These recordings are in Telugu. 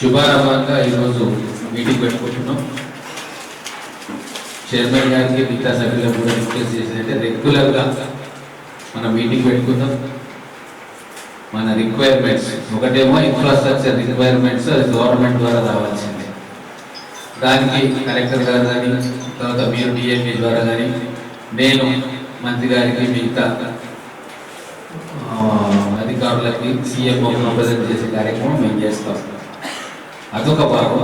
శుభారంభంగా ఈరోజు మీటింగ్ పెట్టుకుంటున్నాం. చైర్మన్ గారికి మిగతా సభ్యులకు కూడా రిక్వెస్ట్ చేసినట్టే రెగ్యులర్గా మనం మీటింగ్ పెట్టుకుందాం. మన రిక్వైర్మెంట్స్ ఒకటేమో ఇన్ఫ్రాస్ట్రక్చర్ రిక్వైర్మెంట్స్ అది గవర్నమెంట్ ద్వారా రావాల్సిందే. దానికి కలెక్టర్ గారు కానీ తర్వాత మీరు డిఎంపీ ద్వారా కానీ నేను మంత్రి గారికి మిగతా అధికారులకి సీఎంఓ ప్రజెంట్ చేసే కార్యక్రమం మేము చేస్తాం. అదొక భాగం.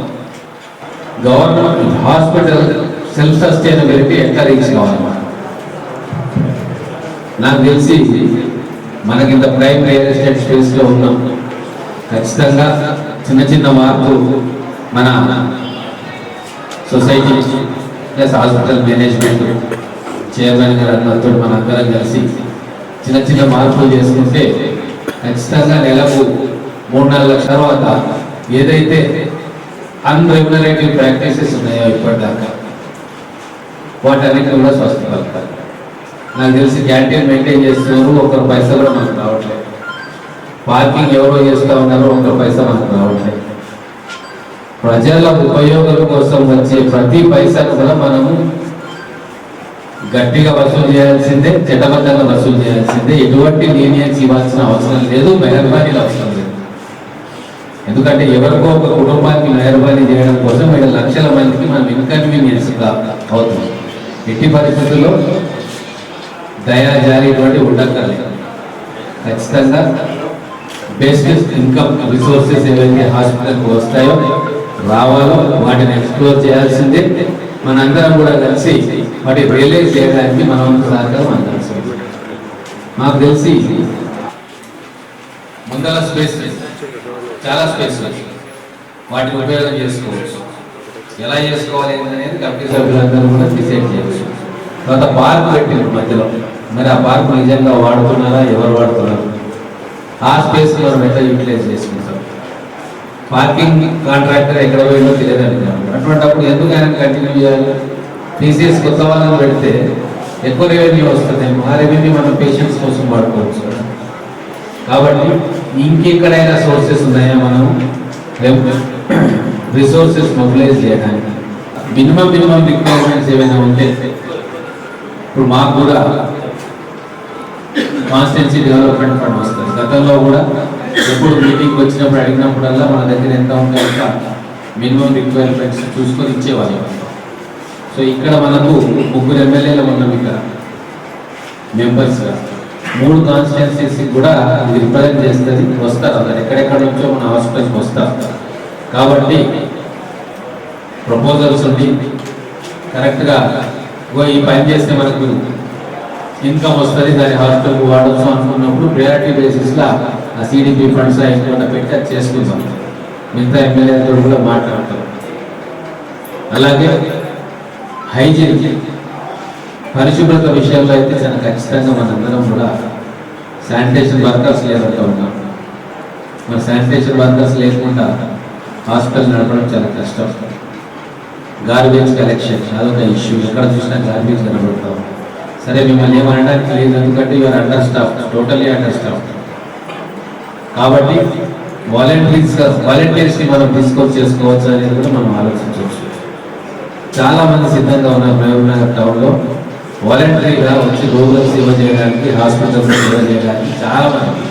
గవర్నమెంట్ హాస్పిటల్ సెల్ఫ్ సస్టైనబిలిటీ ఎట్లా రీచ్ కావాలి నాకు తెలిసి మనకి ఇంత ప్రైమ్ రియల్ ఎస్టేట్ స్పేస్లో ఉన్నాం. ఖచ్చితంగా చిన్న చిన్న మార్పు మన society plus hospital management chairman గారు అందరితో మన అందరం కలిసి చిన్న చిన్న మార్పులు చేసుకుంటే ఖచ్చితంగా నెలకు మూడు నాలుగు లక్షల తర్వాత ఏదైతే అన్రెగ్యులరేటివ్ ప్రాక్టీసెస్ ఉన్నాయో ఇప్పటిదాకా వాటన్నిటిని కూడా స్వస్థపడతారు నాకు తెలిసి క్యాంటీన్ మెయింటైన్ చేస్తున్నారు ఒకరు పైసా కూడా మనకు రావట్లేదు. పార్కింగ్ ఎవరో చేస్తూ ఉన్నారో ఒకరు పైసా మనకు రావట్లేదు. ప్రజల ఉపయోగాల కోసం వచ్చే ప్రతి పైసాను కూడా మనము గట్టిగా వసూలు చేయాల్సిందే చట్టబద్ధంగా వసూలు చేయాల్సిందే. ఎటువంటి లీనియన్స్ ఇవ్వాల్సిన అవసరం లేదు. మెహర్బాన్ ఎందుకంటే ఎవరికో ఒక కుటుంబానికి మెహర్బానీ చేయడం కోసం ఇక్కడ లక్షల మందికి మనం ఇన్కన్వీనియన్స్గా అవుతుంది ఎట్టి పరిస్థితుల్లో దయా జారీ ఇటువంటి ఉండక్కర్లేదు. ఖచ్చితంగా బేసిక్ ఇన్కమ్ రిసోర్సెస్ ఏవైతే హాస్పిటల్కి వస్తాయో రావాలో వాటిని ఎక్స్ప్లోర్ చేయాల్సిందే. మనందరం కూడా కలిసి వాటి రియలైజ్ చేయడానికి మనం సహకారం అందాల్సి మాకు తెలిసి ముందల స్పేస్ చాలా స్పేస్ వాటిని ఉపయోగం చేసుకోవచ్చు. ఎలా చేసుకోవాలి అనేది కమిటీ సభ్యులందరూ కూడా డిసైడ్ చేయవచ్చు. తర్వాత పార్క్ పెట్టింది మధ్యలో. మరి ఆ పార్క్ నిజంగా వాడుతున్నారా? ఎవరు వాడుతున్నారు? ఆ స్పేస్ మనం ఎట్లా యూటిలైజ్ చేసుకుంటాం? పార్కింగ్ కాంట్రాక్టర్ ఎక్కడ పోయిందో తెలియదండి అటువంటిప్పుడు ఎందుకు ఆయన కంటిన్యూ చేయాలి? టీసీఎస్ కొత్త వాళ్ళని పెడితే ఎక్కువ రెవెన్యూ వస్తుంది ఆ రెవెన్యూ మనం పేషెంట్స్ కోసం వాడుకోవచ్చు కాబట్టి ఇంకెక్కడైనా సోర్సెస్ ఉన్నాయా మనం? రిసోర్సెస్ మొబిలైజ్ చేయడానికి. మినిమం మినిమం రిక్వైర్మెంట్స్ ఏమైనా ఉంటే ఇప్పుడు మాకు కూడా కాన్స్టెన్సీ డెవలప్మెంట్ ఫండ్ వస్తుంది. గతంలో కూడా ఎప్పుడు మీటింగ్కి వచ్చినప్పుడు అడిగినప్పుడల్లా మన దగ్గర ఎంత ఉంటే అంత మినిమం రిక్వైర్మెంట్స్ చూసుకొని ఇచ్చేవాళ్ళం. సో ఇక్కడ మనకు ముగ్గురు ఎమ్మెల్యేలు ఉన్నాం ఇక్కడ. మెంబర్స్ మూడు కాన్స్టిట్యున్సీస్ కూడా ఇది రిప్రజెంట్ చేస్తుంది. వస్తారు అక్కడ ఎక్కడెక్కడ నుంచో మన హాస్పిటల్కి వస్తారు. కాబట్టి ప్రపోజల్స్ ఉండి కరెక్ట్గా ఓ ఈ పని చేస్తే మనకు ఇన్కమ్ వస్తుంది. దాని హాస్పిటల్కి వాడచ్చు అనుకున్నప్పుడు ప్రయారిటీ బేసిస్లో ఆ సిడిపి ఫండ్స్ అయినా పెట్టి అది చేసుకుంటాం మిగతా ఎమ్మెల్యేతో కూడా మాట్లాడతాం. అలాగే హైజీన్ పరిశుభ్రత విషయంలో అయితే చాలా ఖచ్చితంగా మనందరం కూడా శానిటేషన్ వర్కర్స్ లేదంటూ ఉన్నాం. మరి శానిటేషన్ వర్కర్స్ లేకుండా హాస్పిటల్ నడపడం చాలా కష్టం. గార్బేజ్ కలెక్షన్ అదొక ఇష్యూ. ఎక్కడ చూసినా గార్బేజ్ కనబడతాం సరే మిమ్మల్ని ఏమనడానికి లేదు. ఎందుకంటే your under staff totally under staff కాబట్టి వాలంటీర్స్ వాలంటీర్స్ని మనం తీసుకొని చేసుకోవచ్చు అనేది కూడా మనం ఆలోచించవచ్చు. చాలా మంది సిద్ధంగా ఉన్నారు. మహబూబ్నగర్ టౌన్లో వాలంటరీగా వచ్చి రోగులకు సేవ చేయడానికి హాస్పిటల్స్ సేవ చేయడానికి చాలా మంది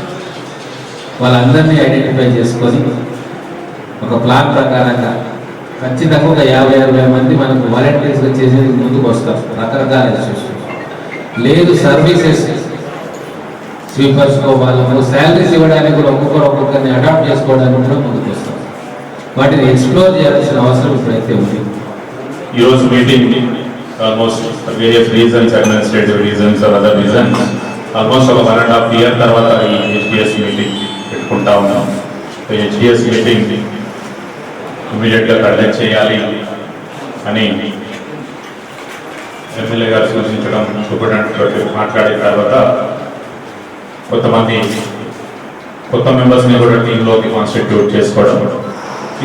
వాళ్ళందరినీ ఐడెంటిఫై చేసుకొని ఒక ప్లాన్ ప్రకారంగా ఖచ్చితంగా ఒక యాభై అరవై మంది మనకు వాలంటీర్స్గా చేసేది ముందుకు వస్తారు రకరకాల ఇష్యూస్. లేదు సర్వీసెస్ స్వీపర్స్కో వాళ్ళకు శాలరీస్ ఇవ్వడానికి కూడా ఒక్కొక్కరు ఒక్కొక్కరిని అడాప్ట్ చేసుకోవడానికి కూడా ముందుకు వస్తారు. వాటిని ఎక్స్ప్లోర్ చేయాల్సిన అవసరం ఇప్పుడైతే ఉంది. ఈరోజు meeting almost various reasons administrative reasons or other reasons almost ఒక వన్ అండ్ హాఫ్ ఇయర్ తర్వాత ఈ హెచ్డిఎస్ మీటింగ్ పెట్టుకుంటా ఉన్నాం. హెచ్డిఎస్ మీటింగ్ ఇమీడియట్గా కండక్ట్ చేయాలి అని ఎమ్మెల్యే గారు సూచించడం సూపరింటెండెంట్ మాట్లాడిన తర్వాత కొంతమంది కొత్త మెంబర్స్ని కూడా టీంలోకి కాన్స్టిట్యూట్ చేసుకోవడం.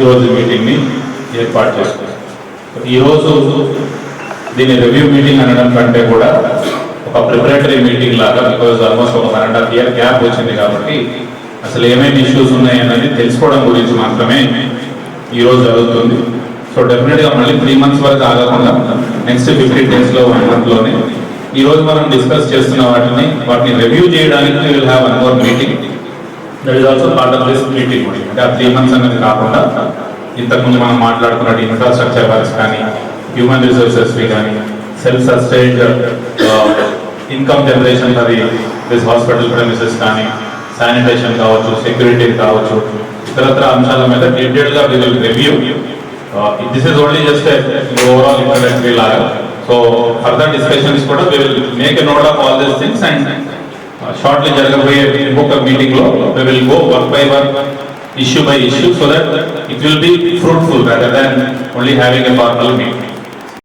ఈరోజు మీటింగ్ని ఏర్పాటు చేసుకోవడం ఈరోజు దీన్ని రివ్యూ మీటింగ్ అనడం కంటే కూడా ఒక ప్రిపరేటరీ మీటింగ్ లాగా బికాజ్ ఆల్మోస్ట్ ఒక one and half year gap వచ్చింది కాబట్టి అసలు ఏమేమి ఇష్యూస్ ఉన్నాయనేది తెలుసుకోవడం గురించి మాత్రమే ఈరోజు జరుగుతుంది. సో డెఫినెట్గా మళ్ళీ త్రీ మంత్స్ వరకు ఆగకుండా నెక్స్ట్ ఫిఫ్టీన్ డేస్లో వన్ మంత్లోనే ఈ రోజు మనం డిస్కస్ చేస్తున్న వాటిని వాటిని రివ్యూ చేయడానికి will have one hour meeting that is also part of this meeting అంటే ఆ త్రీ మంత్స్ అనేది కాకుండా ఇంతకుముందు మనం మాట్లాడుకున్నట్టు ఇన్ఫ్రాస్ట్రక్చర్ వర్క్స్ కానీ హ్యూమన్ రిసోర్సెస్ కానీ సెల్ఫ్ సస్టైన్డ్ ఇన్కమ్ జనరేషన్ అది దిస్ హాస్పిటల్ ప్రెమిసెస్ కానీ శానిటేషన్ కావచ్చు సెక్యూరిటీ కావచ్చు ఇతరత్ర అంశాల మీద డీటెయిల్గా గా will review this is only just overall introductory లాగా. సో ఫర్దర్ డిస్కషన్స్ కూడా we will make a note of all this things and shortly జరగబోయే ఇంకొక మీటింగ్లో we will go work by work issue by issue so that it will be fruitful rather than only having a formal meeting